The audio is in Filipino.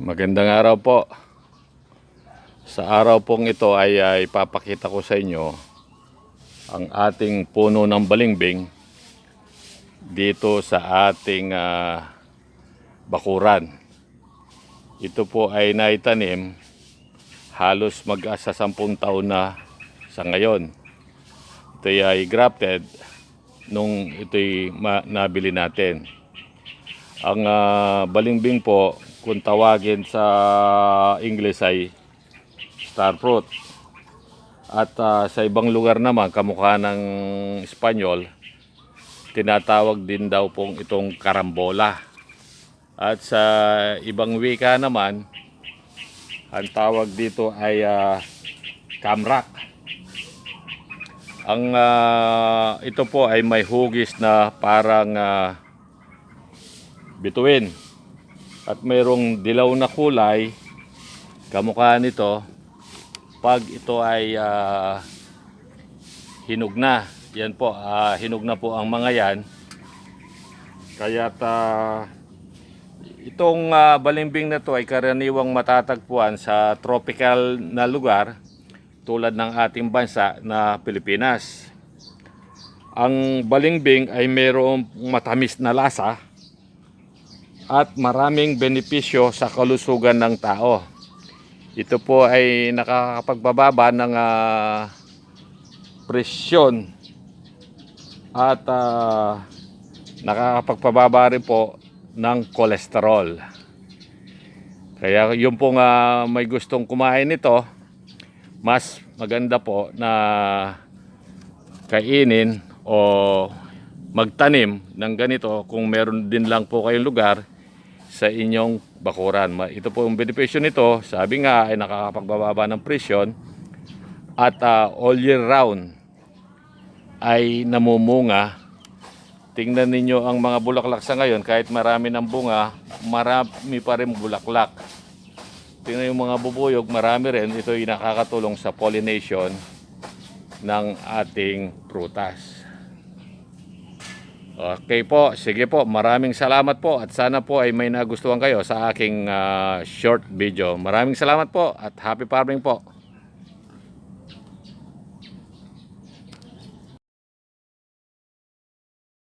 Magandang araw po. Sa araw pong ito ay, ay ipapakita ko sa inyo ang ating puno ng balimbing dito sa ating ah, bakuran. Ito po ay naitanim halos mag-asa sampung taon na sa ngayon. Ito ay grafted nung ito'y nabili natin. Ang ah, balimbing po, kung tawagin sa English ay star fruit. At ah, sa ibang lugar naman, kamukha ng Espanyol, tinatawag din daw pong itong karambola. At sa ibang wika naman, ang tawag dito ay ah, kamrak. Ang ah, ito po ay may hugis na parang ah, bituin at mayroong dilaw na kulay kamukha nito pag ito ay ah, hinog na. Yan po ah, hinog na po ang mga yan. Kaya itong ah, balimbing na to ay karaniwang matatagpuan sa tropical na lugar tulad ng ating bansa na Pilipinas. Ang balimbing ay mayroong matamis na lasa at maraming benepisyo sa kalusugan ng tao. Ito po ay nakakapagbababa ng ah, presyon at ah, nakakapagpababa rin po ng kolesterol. Kaya yung pong ah, may gustong kumain nito, mas maganda po na kainin o magtanim ng ganito kung meron din lang po kayong lugar sa inyong bakuran. Ito po yung benepisyo nito, sabi nga ay nakakapagbababa ng presyon at ah, all year round ay namumunga. Tingnan ninyo ang mga bulaklak sa ngayon, kahit marami ng bunga, marami pa rin bulaklak. Tingnan yung mga bubuyog, marami rin. Ito ay nakakatulong sa pollination ng ating prutas. Okay po, sige po. Maraming salamat po at sana po ay may nagustuhan kayo sa aking ah, short video. Maraming salamat po at happy farming po.